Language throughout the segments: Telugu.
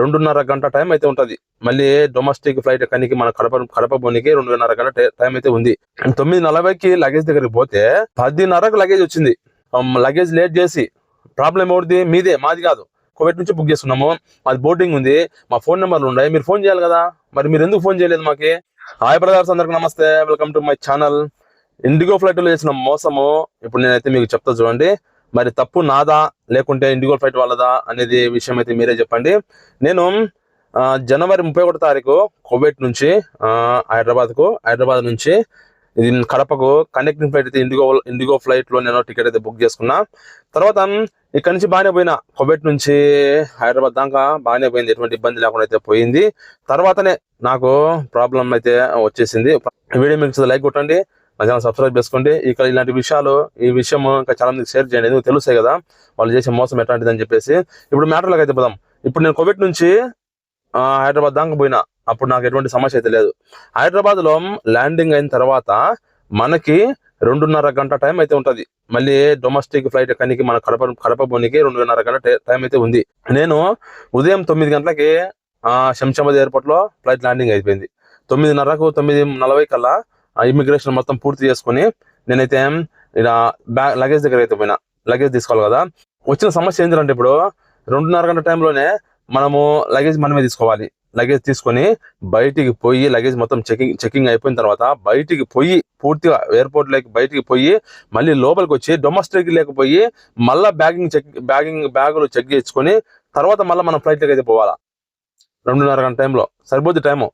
రెండున్నర గంట టైం అయితే ఉంటుంది. మళ్ళీ డొమెస్టిక్ ఫ్లైట్ కనికి మన కడప కడప బోనికి రెండున్నర గంట టైం అయితే ఉంది. తొమ్మిది నలభైకి లగేజ్ దగ్గరికి పోతే పదిన్నరకు లగేజ్ వచ్చింది. లగేజ్ లేట్ చేసి ప్రాబ్లం ఎవరిది? మీదే మాది కాదు. కోవిడ్ నుంచి బుక్ చేసుకున్నాము మాది బోర్డింగ్ ఉంది. మా ఫోన్ నెంబర్లు ఉన్నాయి మీరు ఫోన్ చేయాలి కదా? మరి మీరు ఎందుకు ఫోన్ చేయలేదు మాకి? హాయ్ బ్రదర్స్ అందరికి నమస్తే. Welcome to my channel IndiGo ఫ్లైట్లో చేసిన మోసము. ఇప్పుడు నేనైతే మీకు చెప్తా చూడండి. మరి తప్పు నాదా లేకుంటే ఇండిగో ఫ్లైట్ వాళ్ళదా అనేది విషయం అయితే మీరే చెప్పండి. నేను జనవరి ముప్పై ఒకటో తారీఖు కోవేట్ నుంచి హైదరాబాద్కు హైదరాబాద్ నుంచి ఇది కడపకు కనెక్టింగ్ ఫ్లైట్ అయితే ఇండిగో ఇండిగో ఫ్లైట్లో నేను టికెట్ అయితే బుక్ చేసుకున్నా. తర్వాత ఇక్కడ నుంచి బాగానే పోయినా. కోవేట్ నుంచి హైదరాబాద్ దాకా బాగానే పోయింది. ఎటువంటి ఇబ్బంది లేకుండా అయితే పోయింది. తర్వాతనే నాకు ప్రాబ్లం అయితే వచ్చేసింది. వీడియో మీకు లైక్ కొట్టండి. నా ఛానల్ సబ్స్క్రైబ్ చేసుకోండి ఇక్కడ ఇలాంటి విషయాలు ఈ విషయం ఇంకా చాలా మందికి షేర్ చేయండి. ఎందుకు తెలుస్తాయి కదా వాళ్ళు చేసే మోసం ఎట్లాంటిది అని చెప్పేసి. ఇప్పుడు మ్యాటర్లోకి అయితే పోదాం ఇప్పుడు నేను కోవిడ్ నుంచి హైదరాబాద్ దాకా పోయినా. అప్పుడు నాకు ఎటువంటి సమస్య అయితే లేదు. హైదరాబాద్లో ల్యాండింగ్ అయిన తర్వాత మనకి రెండున్నర గంట టైం అయితే ఉంటుంది. మళ్ళీ డొమెస్టిక్ ఫ్లైట్ కానీ మన కడప కడప పోనీకి రెండున్నర గంట టైం అయితే ఉంది. నేను ఉదయం తొమ్మిది గంటలకి ఆ శంషాబాద్ ఎయిర్పోర్ట్లో ఫ్లైట్ ల్యాండింగ్ అయిపోయింది. తొమ్మిదిన్నరకు తొమ్మిది నలభై కల్లా ఇమిగ్రేషన్ మొత్తం పూర్తి చేసుకుని నేనైతే ఇలా బ్యాగ్ లగేజ్ దగ్గర అయితే పోయినా. లగేజ్ తీసుకోవాలి కదా. వచ్చిన సమస్య ఏంటంటే ఇప్పుడు రెండున్నర గంట టైంలోనే మనము లగేజ్ మనమే తీసుకోవాలి. లగేజ్ తీసుకొని బయటికి పోయి లగేజ్ మొత్తం చెకింగ్ చెకింగ్ అయిపోయిన తర్వాత బయటికి పోయి పూర్తిగా ఎయిర్పోర్ట్లోకి బయటికి పోయి మళ్ళీ లోపలికి వచ్చి డొమెస్టిక్ లేకపోయి మళ్ళా బ్యాగింగ్ చెక్ బ్యాగింగ్ బ్యాగులు చెక్ చేసుకొని తర్వాత మళ్ళీ మనం ఫ్లైట్ అయితే పోవాలా. రెండున్నర గంట టైంలో సరిపోద్ది టైము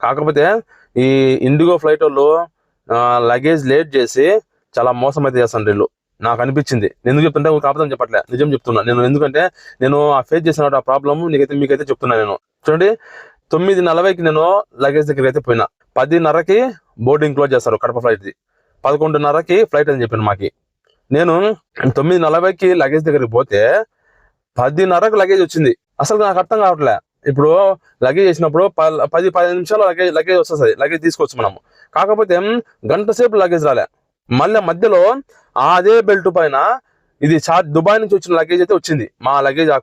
కాకపోతే ఈ ఇండిగో ఫ్లైట్ వాళ్ళు లగేజ్ లేట్ చేసి చాలా మోసం అయితే చేస్తాను వీళ్ళు. నాకు అనిపించింది. ఎందుకు చెప్తుంటే ఒక చెప్పట్లే. నిజం చెప్తున్నా. నేను ఎందుకంటే నేను ఆ ఫేస్ చేసిన ఆ ప్రాబ్లమ్ నీకైతే మీకైతే చెప్తున్నా నేను. చూడండి. తొమ్మిది నలభైకి నేను లగేజ్ దగ్గరికి అయితే పోయినా. పదిన్నరకి బోర్డింగ్ క్లోజ్ చేస్తారు కడప ఫ్లైట్ ది. పదకొండున్నరకి ఫ్లైట్ అని చెప్పాను మాకి. నేను తొమ్మిది నలభైకి లగేజ్ దగ్గరికి పోతే పదిన్నరకు లగేజ్ వచ్చింది. అసలు నాకు అర్థం కావట్లే. ఇప్పుడు లగేజ్ చేసినప్పుడు ప- పది పదిహేను నిమిషాలు లగేజ్ లగేజ్ వస్తుంది. లగేజ్ తీసుకోవచ్చు మనము. కాకపోతే గంట సేపు లగేజ్ రాలే. మళ్ళీ మధ్యలో అదే బెల్ట్ పైన ఇది దుబాయ్ నుంచి వచ్చిన లగేజ్ అయితే వచ్చింది. మా లగేజ్ ఆ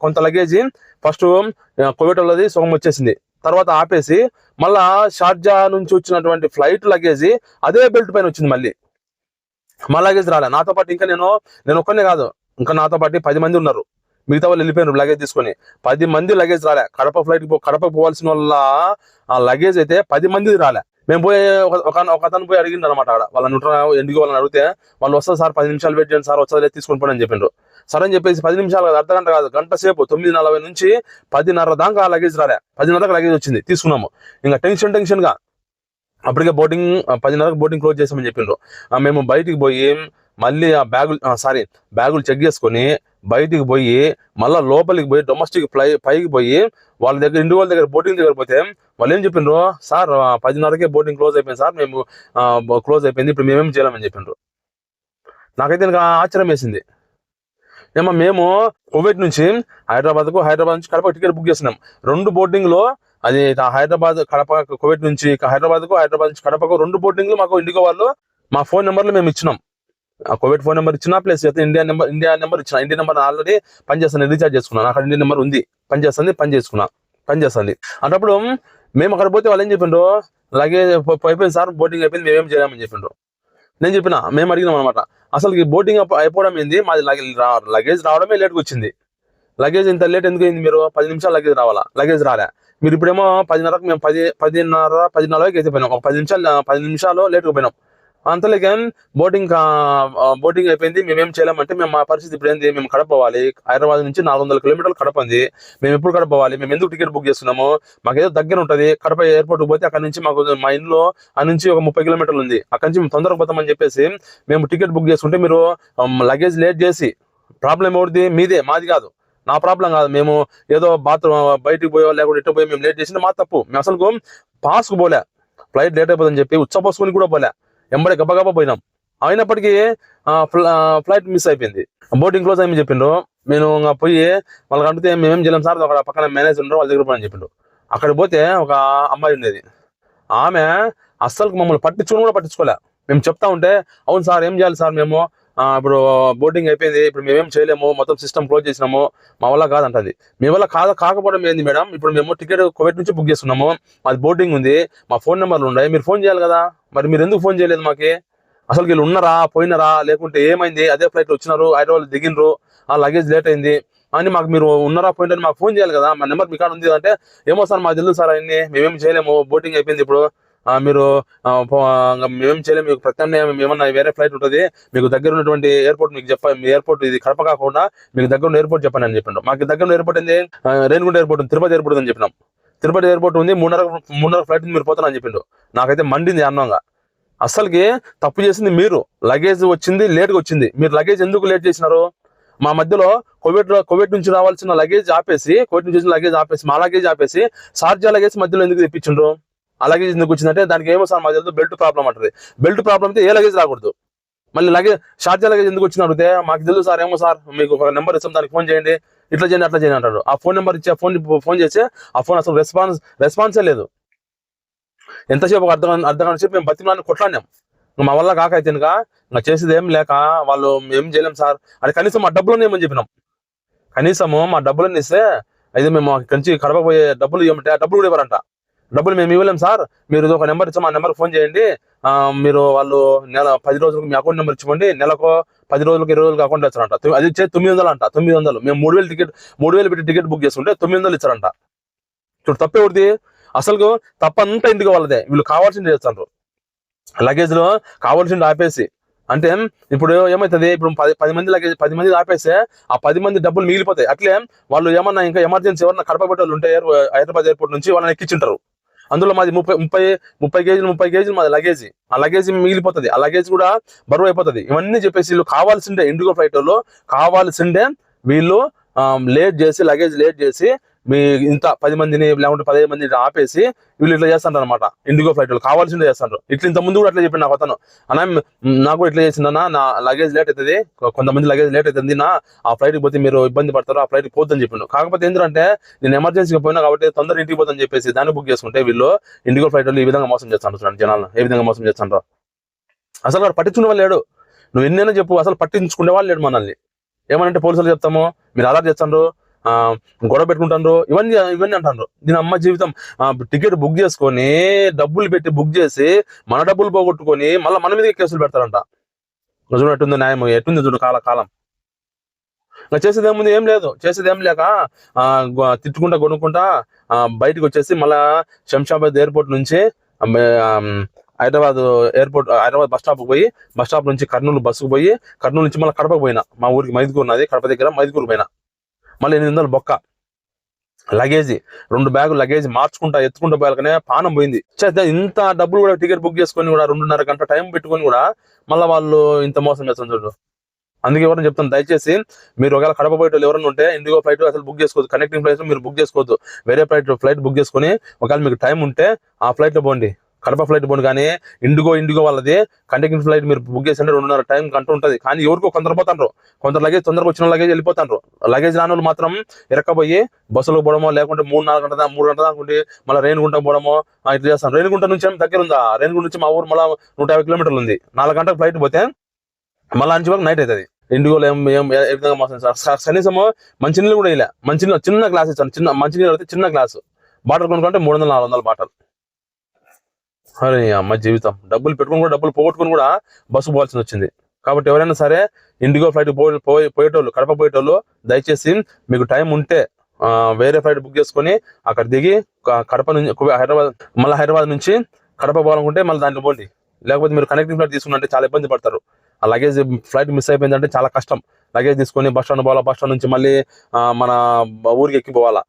కొంత లగేజ్ ఫస్ట్ కోవిడ్ వాళ్ళది సగం వచ్చేసింది. తర్వాత ఆపేసి మళ్ళా షార్జా నుంచి వచ్చినటువంటి ఫ్లైట్ లగేజ్ అదే బెల్ట్ పైన వచ్చింది మళ్ళీ. మా లగేజ్ రాలే. నాతో పాటు ఇంకా నేను నేను ఒక్కనే కాదు. ఇంకా నాతో పాటు పది మంది ఉన్నారు. మిగతా వాళ్ళు వెళ్ళిపోయినారు లగేజ్ తీసుకొని. పది మంది లగేజ్ రాలే. కడప ఫ్లైట్ కడప పోవాల్సిన వాళ్ళ ఆ లగేజ్ అయితే పది మంది రాలే. మేము పోయి ఒక- ఒక అతను పోయి అడిగిండు అనమాట అక్కడ వాళ్ళని ఉంటా ఎందుకు వాళ్ళని అడిగితే వాళ్ళు వస్తారు సార్ పది నిమిషాలు వెయిట్ చేయండి సార్ వస్తుంది తీసుకొని పోయి అని చెప్పిండ్రు. సరే అని చెప్పేసి పది నిమిషాలు కాదు అర్ధ గంట కాదు గంట సేపు తొమ్మిది నలభై నుంచి పదిన్నర దాకా ఆ లగేజ్ రాలే. పదిన్నరకు లగేజ్ వచ్చింది తీసుకున్నాము. ఇంకా టెన్షన్ టెన్షన్గా అప్పటికే బోటింగ్ పదిన్నరకు బోటింగ్ క్లోజ్ చేసామని చెప్పిండ్రు. మేము బయటికి పోయి మళ్ళీ ఆ బ్యాగులు సారీ బ్యాగులు చెక్ చేసుకొని బయటికి పోయి మళ్ళీ లోపలికి పోయి డొమెస్టిక్ ఫ్లై పైకి పోయి వాళ్ళ దగ్గర ఇండి వాళ్ళ దగ్గర బోటింగ్ దగ్గర పోతే వాళ్ళు ఏం చెప్పిండ్రు? సార్ పదిన్నరకే బోటింగ్ క్లోజ్ అయిపోయింది సార్ మేము క్లోజ్ అయిపోయింది ఇప్పుడు మేమేం చేయాలని చెప్పిండ్రు. నాకైతే ఇంకా ఆశ్చర్యం వేసింది. ఏమో మేము కువైట్ నుంచి హైదరాబాద్కు హైదరాబాద్ నుంచి కడప టికెట్ బుక్ చేసినాం. రెండు బోర్డింగ్ అది హైదరాబాద్ కడప కువైట్ నుంచి హైదరాబాద్కు హైదరాబాద్ నుంచి కడపకు రెండు బోటింగ్లు మాకు ఇండిగో వాళ్ళు మా ఫోన్ నెంబర్లు మేము ఇచ్చినాం. కోవిడ్ ఫోన్ నెంబర్ ఇచ్చిన plus India number India number ఇచ్చిన ఇండియా నెంబర్ ఆల్రెడీ పనిచేస్తాను రీఛార్జ్ చేసుకున్నాను అక్కడ ఇండియా నెంబర్ ఉంది. పనిచేస్తుంది పని చేసుకున్నా. పనిచేస్తుంది అన్నప్పుడు మేము అక్కడ పోతే వాళ్ళు ఏం చెప్పిండ్రు? లగేజ్ అయిపోయింది సార్ బోటింగ్ అయిపోయింది మేమేం చేయమని చెప్పిండ్రు. నేను చెప్పిన మేము అడిగినాం అనమాట అసలు బోటింగ్ అయిపోవడం ఏంది? మాది లగేజ్ లగేజ్ రావడమే లేట్గా వచ్చింది. లగేజ్ ఇంత లేట్ ఎందుకు అయింది మీరు? పది నిమిషాలు లగేజ్ రావాలా? లగేజ్ రాలే. మీరు ఇప్పుడేమో పదిన్నరకు మేము పది పదిన్నర పది నలభైకి అయితే పోయినాం ఒక పది నిమిషాలు పది నిమిషాలు లేట్గా పోయినాం. అంతలేకే బోటింగ్ బోటింగ్ అయిపోయింది. మేమేం చేయలేమంటే మేము మా పరిస్థితి ఇప్పుడు ఏంది మేము కడప పోవాలి హైదరాబాద్ నుంచి నాలుగు వందల కిలోమీటర్లు కడప ఉంది మేము ఎప్పుడు కడప పోవాలి మేము ఎందుకు టికెట్ బుక్ చేస్తున్నాము? మాకు ఏదో దగ్గర ఉంటది. కడప ఎయిర్పోర్ట్ పోతే అక్కడ నుంచి మాకు మా ఇంట్లో ఆ నుంచి ఒక ముప్పై కిలోమీటర్లు ఉంది. అక్కడ నుంచి మేము తొందరగా పోతామని చెప్పేసి మేము టికెట్ బుక్ చేసుకుంటే మీరు లగేజ్ లేట్ చేసి ప్రాబ్లం ఎవరిది? మీదే. మాది కాదు. నా ప్రాబ్లం కాదు. మేము ఏదో బాత్రూమ్ బయటికి పోయో లేకుంటే ఇటు పోయి మేము లేట్ చేసిన మా తప్పు. మేము అసలు పాస్కు పోలే. ఫ్లైట్ లేట్ అయిపోతుందని చెప్పి ఉచ్చపోసుకుని కూడా పోలే. ఎంబడే గబగబా పోయినాం. అయినప్పటికీ ఫ్లైట్ మిస్ అయిపోయింది. బోటింగ్ క్లోజ్ అయ్యి చెప్పిండ్రు. నేను ఇంకా పోయి వాళ్ళకి అడిగితే మేమేం చేయలేం సార్ అక్కడ పక్కన మేనేజర్ ఉన్నారు వాళ్ళ దగ్గర పోయి అని చెప్పిండు అక్కడ పోతే ఒక అమ్మాయి ఉండేది. ఆమె అస్సలు మమ్మల్ని పట్టించుకుని కూడా పట్టించుకోలే. మేము చెప్తా ఉంటే అవును సార్ ఏం చేయాలి సార్ మేము? ఇప్పుడు బోర్డింగ్ అయిపోయింది. ఇప్పుడు మేమేం చేయలేము. మొత్తం సిస్టమ్ క్లోజ్ చేసినాము. మా వల్ల కాదంటది. మీ వల్ల కాదు కాకపోవడం ఏంది మేడం? ఇప్పుడు మేము టికెట్ కోవిడ్ నుంచి బుక్ చేస్తున్నాము. మాది బోర్డింగ్ ఉంది. మా ఫోన్ నెంబర్లు ఉన్నాయి. మీరు ఫోన్ చేయాలి కదా? మరి మీరు ఎందుకు ఫోన్ చేయలేదు మాకి? అసలు వీళ్ళు ఉన్నారా? పోయినారా? లేకుంటే ఏమైంది? అదే ఫ్లైట్ వచ్చినారు. హైదరాబాద్ దిగినరు. ఆ లగేజ్ లేట్ అయింది. అని మాకు మీరు ఉన్నారా? పోయినారని మాకు ఫోన్ చేయాలి కదా? మా నెంబర్ మీ కాడ ఉంది అంటే ఏమో సార్ మాకు తెలుసు సార్ అన్ని మేమేం చేయలేము. బోటింగ్ అయిపోయింది ఇప్పుడు. మీరు మేమేం చేయలేము మీకు ప్రత్యామ్నాయం ఏమన్నా వేరే ఫ్లైట్ ఉంటుంది మీకు దగ్గర ఉన్నటువంటి ఎయిర్పోర్ట్ మీకు చెప్ప ఎయిర్పోర్ట్ ఇది కడప కాకుండా మీకు దగ్గర ఉన్న ఎయిర్పోర్ట్ చెప్పండి అని చెప్పిండు మాకు దగ్గర ఉన్న ఎయిర్పోర్ట్ ఏంది? రేణుగుంట రేణిగుంట ఎయిర్పోర్ట్ ఉంది, తిరుపతి ఎయిర్పోర్ట్ అని చెప్పినాం. తిరుపతి ఎయిర్పోర్ట్ ఉంది మూడున్నర మూడున్నర ఫ్లైట్ ఉంది, మీరు పోతారని చెప్పిండు. నాకైతే మండింది అన్నంగా. అసలుకి తప్పు చేసింది మీరు. లగేజ్ వచ్చింది లేట్గా వచ్చింది. మీరు లగేజ్ ఎందుకు లేట్ చేసినారు? మా మధ్యలో కోవిడ్లో కోవిడ్ నుంచి రావాల్సిన లగేజ్ ఆపేసి కోవిడ్ నుంచి లగేజ్ ఆపేసి మా లగేజ్ ఆపేసి సార్జా లగేజ్ మధ్యలో ఎందుకు తెప్పించిండ్రు? ఆ లగేజ్ ఎందుకు వచ్చిందంటే దానికి ఏమో సార్ మా తెలుసు బెల్ట్ ప్రాబ్లం అంటది. బెల్ట్ ప్రాబ్లం అయితే ఏ లగేజ్ రాకూడదు. మళ్ళీ లగేజ్ షార్జా లగేజ్ ఎందుకు వచ్చిన అడిగితే మాకు తెలుసు సార్ ఏమో సార్ మీకు ఒక నెంబర్ ఇస్తాం దానికి ఫోన్ చేయండి. ఇట్లా చేయండి అట్లా చేయండి అంటాడు. ఆ ఫోన్ నెంబర్ ఇచ్చే ఫోన్ ఫోన్ చేస్తే ఆ ఫోన్ అసలు రెస్పాన్స్ రెస్పాన్సే లేదు. ఎంతసేపు ఒక అర్థం అర్ధ చెప్పి మేము బతిమలాన్ని కొట్లాడినాం. మా వల్ల కాక అయితే ఇంకా చేసేది ఏం లేక వాళ్ళు ఏం చేయలేం సార్. అది కనీసం మా డబ్బులు ఏమని చెప్పినాం. కనీసము మా డబ్బులు ఇస్తే అయితే మేము కంచి కడప పోయే డబ్బులు ఇవ్వమంటే ఆ డబ్బులు కూడా ఇవ్వరంట. డబ్బులు మేము ఇవ్వలేం సార్. మీరు ఇది ఒక నెంబర్ ఇచ్చాము ఆ నెంబర్ ఫోన్ చేయండి. మీరు వాళ్ళు నెల పది రోజులకు మీ అకౌంట్ నెంబర్ ఇచ్చుకోండి. నెలకు పది రోజులకు ఇరవై రోజులకు అకౌంట్ ఇచ్చారంట అది ఇచ్చే తొమ్మిది వందలు అంట. తొమ్మిది వందలు. మేము మూడు వేలు టికెట్ మూడు వేలు పెట్టి టికెట్ బుక్ చేసుకుంటే తొమ్మిది వందలు ఇచ్చారంట. చూడు తప్పే ఒకటి అసలు తప్పంతా ఇంటికి వాళ్ళదే? వీళ్ళు కావాల్సింది చేస్తారు లగేజ్లో కావాల్సింది ఆపేసి. అంటే ఇప్పుడు ఏమవుతుంది ఇప్పుడు పది పది మంది లగేజ్ పది మంది ఆపేస్తే ఆ పది మంది డబ్బులు మిగిలిపోతాయి. అట్లే వాళ్ళు ఏమన్నా ఇంకా ఎమర్జెన్సీ ఎవరన్నా కడప పెట్టాలి ఉంటే ఎయిర్- హైదరాబాద్ ఎయిర్పోర్ట్ నుంచి వాళ్ళని ఎక్కించుంటారు. అందులో మాది ముప్పై ముప్పై ముప్పై కేజీలు ముప్పై కేజీలు మాది లగేజ్ ఆ లగేజ్ మిగిలిపోతుంది. ఆ లగేజ్ కూడా బరువు అయిపోతుంది. ఇవన్నీ చెప్పేసి వీళ్ళు కావాల్సిండే ఇండిగో ఫ్లైట్ వాళ్ళు వీళ్ళు లేట్ చేసి లగేజ్ లేట్ చేసి మీ ఇంత పది మందిని లేకుంటే పదిహేను మందిని ఆపేసి వీళ్ళు ఇట్లా చేస్తాంటారు అనమాట ఇండిగో ఫ్లైట్ వాళ్ళు కావాల్సిందే చేస్తారు ఇట్లా ఇంత ముందు కూడా అట్లా చెప్పిన నాకు అతను. అన్న నాకు ఇట్లా చేసిందన్న నా లగేజ్ లేట్ అవుతుంది కొంతమంది లగేజ్ లేట్ అవుతుంది నా ఆ ఫ్లైట్కి పోతే మీరు ఇబ్బంది పడతారు ఆ ఫ్లైట్కి పోతుందని చెప్పిండు. కాకపోతే ఎందుకంటే నేను ఎమర్జెన్సీగా పోయినా కాబట్టి తొందరగా ఇంటికి పోతుందని చెప్పేసి దాన్ని బుక్ చేసుకుంటే వీళ్ళు ఇండిగో ఫ్లైట్ వాళ్ళు ఈ విధంగా మోసం చేస్తాను జనాలను. ఏ విధంగా మోసం చేస్తాను అసలు వాడు పట్టించుకునే వాళ్ళు లేడు. నువ్వు ఎన్నైనా చెప్పు అసలు పట్టించుకునే వాళ్ళు లేడు మనల్ని. ఏమనంటే పోలీసులు చెప్తాము మీరు అలా చేస్తాను గొడవ పెట్టుకుంటారు ఇవన్నీ ఇవన్నీ అంటారు దీని అమ్మ జీవితం టికెట్ బుక్ చేసుకొని డబ్బులు పెట్టి బుక్ చేసి మన డబ్బులు పోగొట్టుకొని మళ్ళీ మన మీద కేసులు పెడతారంట. ఇంకా చూడు ఎట్టుంది న్యాయం ఎట్టుంది చూడు కాల కాలం. ఇంకా చేసేది ఏముంది ఏం లేదు. చేసేది ఏం లేక ఆ, తిట్టుకుంటా కొనుక్కుంటా బయటకు వచ్చేసి మళ్ళా శంషాబాద్ ఎయిర్పోర్ట్ నుంచి Hyderabad airport Hyderabad bus stop పోయి బస్ స్టాప్ నుంచి కర్నూలు బస్సుకు పోయి కర్నూలు నుంచి మళ్ళీ కడపకు పోయినా. మా ఊరికి మైదుకూరు ఉన్నది కడప దగ్గర మైదుకూరు పోయినా. మళ్ళీ ఎనిమిది వందలు బొక్క. లగేజ్ రెండు బ్యాగులు లగేజ్ మార్చుకుంటా ఎత్తుకుంటా పోయాలకనే పానం పోయింది. ఇంత డబ్బులు కూడా టికెట్ బుక్ చేసుకొని కూడా రెండున్నర గంట టైం పెట్టుకొని కూడా మళ్ళీ వాళ్ళు ఇంత మోసం చేస్తారు చూడు. అందుకే ఎవరైనా చెప్తాను దయచేసి మీరు ఒకవేళ కడప పోయేటోళ్ళు ఎవరైనా ఉంటే ఇండిగో ఫ్లైట్ అసలు బుక్ చేసుకోవద్దు. కనెక్టింగ్ ఫ్లైట్ మీరు బుక్ చేసుకోవద్దు. వేరే ఫ్లైట్ ఫ్లైట్ బుక్ చేసుకొని ఒకవేళ మీకు టైం ఉంటే ఆ ఫ్లైట్లో పోండి. కడప ఫ్లైట్ పోను కానీ ఇండిగో ఇండిగో వాళ్ళది. కనెక్టింగ్ ఫ్లైట్ మీరు బుక్ చేసింటే రెండున్నర టైం గంట ఉంటుంది. కానీ ఎవరికో కొందరు పోతారు కొందరు లగేజ్ తొందరగా వచ్చిన లగేజ్ వెళ్ళిపోతారు లగేజ్ రాని వాళ్ళు మాత్రం ఎరక్కపోయి బస్సులో పోవడమో లేకుంటే మూడు నాలుగు గంటల మూడు గంటల దాకా మళ్ళీ రేణుగుంట పోవడమో ఇట్లా చేస్తాను రేణుగుంట నుంచి ఏం దగ్గర ఉందా రేణుగుంట నుంచి మా ఊరు మళ్ళీ నూట యాభై కిలోమీటర్లు ఉంది. నాలుగు గంటలకు ఫ్లైట్ పోతే మళ్ళీ అంచు వరకు నైట్ అవుతుంది ఇండిగోలో ఏం ఏం ఏ విధంగా మోసం సార్ కనీసము మంచినీళ్ళు కూడా ఇలా మంచినీళ్ళు చిన్న గ్లాస్ ఇచ్చాను. చిన్న మంచినీళ్ళు అయితే చిన్న గ్లాసు. బాటలు కొనుక్కుంటే మూడు వందల నాలుగు వందల బాటలు. అరే అమ్మ జీవితం. డబ్బులు పెట్టుకుని కూడా డబ్బులు పోగొట్టుకుని కూడా బస్సు పోవాల్సి వచ్చింది. కాబట్టి ఎవరైనా సరే ఇండిగో ఫ్లైట్ పోయి పోయి- పోయేటోళ్ళు కడప పోయేటోళ్ళు దయచేసి మీకు టైం ఉంటే వేరే ఫ్లైట్ బుక్ చేసుకొని అక్కడ దిగి కడప నుంచి హైదరాబాద్ మళ్ళీ హైదరాబాద్ నుంచి కడప పోవాలనుకుంటే మళ్ళీ దాంట్లో పోండి. లేకపోతే మీరు కనెక్టింగ్ ఫ్లైట్ తీసుకున్నంటే చాలా ఇబ్బంది పడతారు. ఆ లగేజ్ ఫ్లైట్ మిస్ అయిపోయిందంటే చాలా కష్టం. లగేజ్ తీసుకొని బస్ స్టాండ్ పోవాలా బస్ స్టాండ్ నుంచి మళ్ళీ మన ఊరికి ఎక్కిపోవాలా.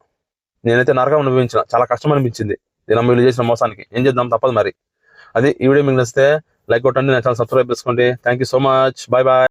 నేనైతే నరకం అనుభవించిన. చాలా కష్టం అనిపించింది. నేను వీళ్ళు చేసిన మోసానికి. ఏం చేద్దాం? తప్పదు మరి. అది ఈ వీడియో మీకు నచ్చితే లైక్ కొట్టండి నా ఛానల్ సబ్స్క్రైబ్ చేసుకోండి. Thank you so much bye bye